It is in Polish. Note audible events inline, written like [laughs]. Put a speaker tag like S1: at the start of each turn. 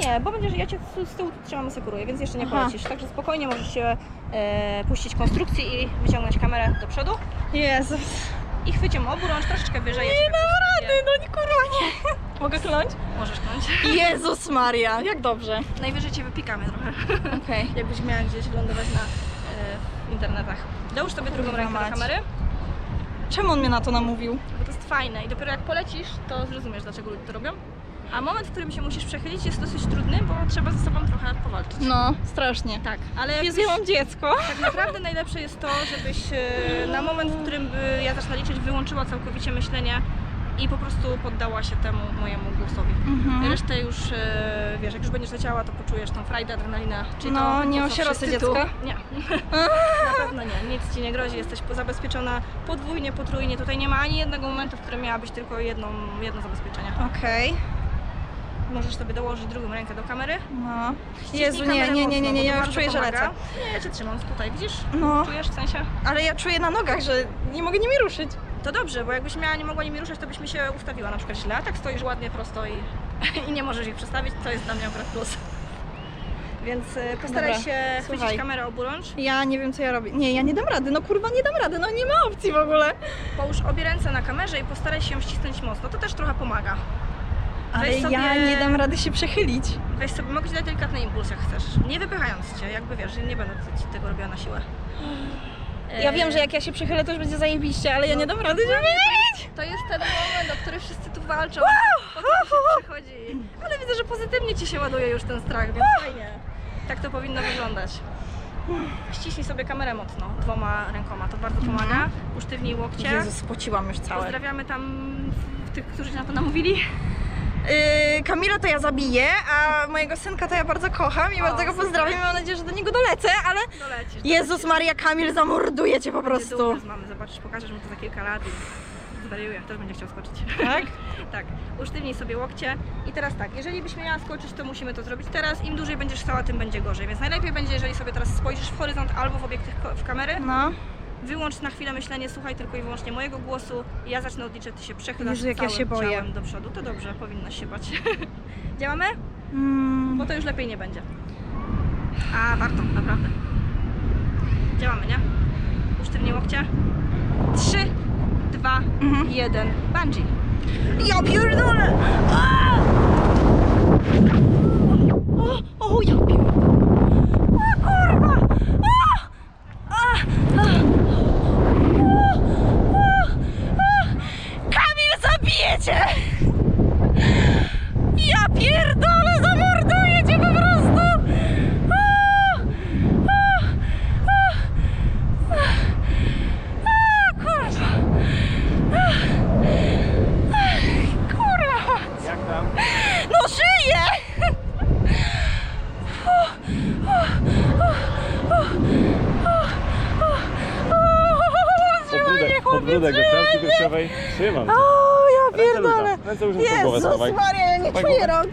S1: Nie, bo będziesz, ja cię z, z tyłu trzymam sekuruję, więc jeszcze nie
S2: Aha.
S1: polecisz. Także spokojnie możesz się e, puścić konstrukcji i wyciągnąć kamerę do przodu.
S2: Jezus.
S1: I chwyć ją oburącz troszeczkę wyżej.
S2: Nie dam rady, no nie kurwa nie. [laughs] Mogę kląć?
S1: Możesz kląć.
S2: Jezus Maria, jak dobrze.
S1: Najwyżej cię wypikamy trochę.
S2: Okej. [laughs]
S1: Jakbyś miała gdzieś lądować na e, w internetach. Dołóż sobie drugą
S2: Kurwa
S1: rękę do kamery,
S2: Czemu on mnie na to namówił?
S1: bo to jest fajne i dopiero jak polecisz, to zrozumiesz dlaczego ludzie to robią. A moment, w którym się musisz przechylić jest dosyć trudny, bo trzeba ze sobą trochę powalczyć.
S2: No, strasznie.
S1: Tak, ale
S2: Jezu,
S1: jakbyś,
S2: ja mam dziecko.
S1: tak naprawdę najlepsze jest to, żebyś e, na moment, w którym by ja zacznę liczyć, wyłączyła całkowicie myślenie i po prostu poddała się temu mojemu głosowi.
S2: Mhm.
S1: Resztę już, e, wiesz, jak już będziesz leciała, to poczujesz tą frajdę, adrenalinę. Czyli
S2: No,
S1: to,
S2: nie
S1: po co
S2: osierocę
S1: wszyscy
S2: dziecka? [laughs]
S1: Nie, na pewno nie. Nic Ci nie grozi, jesteś zabezpieczona podwójnie, potrójnie. Tutaj nie ma ani jednego momentu, w którym miałabyś tylko jedną, jedno zabezpieczenie.
S2: Okej.
S1: Możesz sobie dołożyć drugą rękę do kamery.
S2: No.
S1: Ściśnij
S2: Jezu, nie,
S1: kamerę
S2: nie, nie, nie,
S1: mocno,
S2: nie,
S1: bo
S2: ja
S1: to
S2: już
S1: bardzo
S2: czuję, że
S1: pomaga.
S2: lecę.
S1: Nie, ja Cię trzymam tutaj, widzisz?
S2: No,
S1: Czujesz w sensie?
S2: ale ja czuję na nogach, że nie mogę nimi ruszyć.
S1: To dobrze, bo jakbyś miała, nie mogła nimi ruszać, to byś mi się ustawiła na przykład źle, a tak stoisz ładnie prosto i, [laughs] i nie możesz ich przestawić, to jest dla mnie akurat plus. Więc e, postaraj
S2: Dobra,
S1: się
S2: słuchaj.
S1: chwycić kamerę oburącz,
S2: Ja nie wiem, co ja robię. Nie, ja nie dam rady, no kurwa, nie dam rady, no nie ma opcji w ogóle.
S1: połóż obie ręce na kamerze i postaraj się ją ścisnąć mocno, to też trochę pomaga.
S2: Ale
S1: Weź sobie-
S2: ja nie dam rady się przechylić.
S1: Weź sobie, mogę Ci dać delikatny impuls jak chcesz, nie wypychając Cię, jakby wiesz, nie będę Ci tego robiła na siłę.
S2: Ja wiem, że jak ja się przechylę, to już będzie zajebiście, ale ja nie dam rady, żeby.
S1: To jest ten moment, o który wszyscy tu walczą, o to się przychodzi. Ale widzę, że pozytywnie Ci się ładuje już ten strach, więc fajnie. Tak to powinno wyglądać. Ściśnij sobie kamerę mocno, dwoma rękoma, to bardzo pomaga. Usztywnij łokcie.
S2: Jezus, spociłam już całe.
S1: Pozdrawiamy tam tych, którzy Ci na to namówili.
S2: Yy, Kamila to ja zabiję, a mojego synka to ja bardzo kocham i bardzo go pozdrawiam. Mam nadzieję, że do niego dolecę, ale
S1: Dolecisz.
S2: Jezus Maria, Kamil zamorduje cię po
S1: Będzie
S2: prostu.
S1: dumny z mamy, zobaczysz, pokażesz mu to za kilka lat i zwariuje, też będzie chciał skoczyć.
S2: Tak? [laughs]
S1: tak, usztywnij sobie łokcie i teraz tak, jeżeli byś miała skoczyć, to musimy to zrobić teraz, im dłużej będziesz stała, tym będzie gorzej, więc najlepiej będzie, jeżeli sobie teraz spojrzysz w horyzont albo w obiektyw ko- w kamerę,
S2: No.
S1: Wyłącz na chwilę myślenie, słuchaj tylko i wyłącznie mojego głosu i ja zacznę odliczać, ty się przechylasz
S2: Jezu, jak ja się boję.
S1: ciałem do przodu, to dobrze, powinnaś się bać. [laughs] Działamy?
S2: Mm.
S1: Bo to już lepiej nie będzie. A, warto, naprawdę. Działamy, nie? Usztywnij łokcie. 3, 2,
S2: Mhm.
S1: 1. Bungee.
S2: Ja pierdolę! A! O, o, ja pierdolę! A, kurwa! A! A! A! A! A! Kamil, zabijecie! Ja pierdolę, zamorduję cię po prostu! A! A! A! A! Kurwa! Kurwa!
S3: Jak tam?
S2: No żyję!
S3: Podbródek, podbródek do klatki piersiowej. Trzymam.
S2: O, ja
S3: Ręce
S2: pierdolę!
S3: luźno, ręce luźno pod głowę
S2: Jezus. Maria, ja nie
S3: Schowaj
S2: czuję rąk.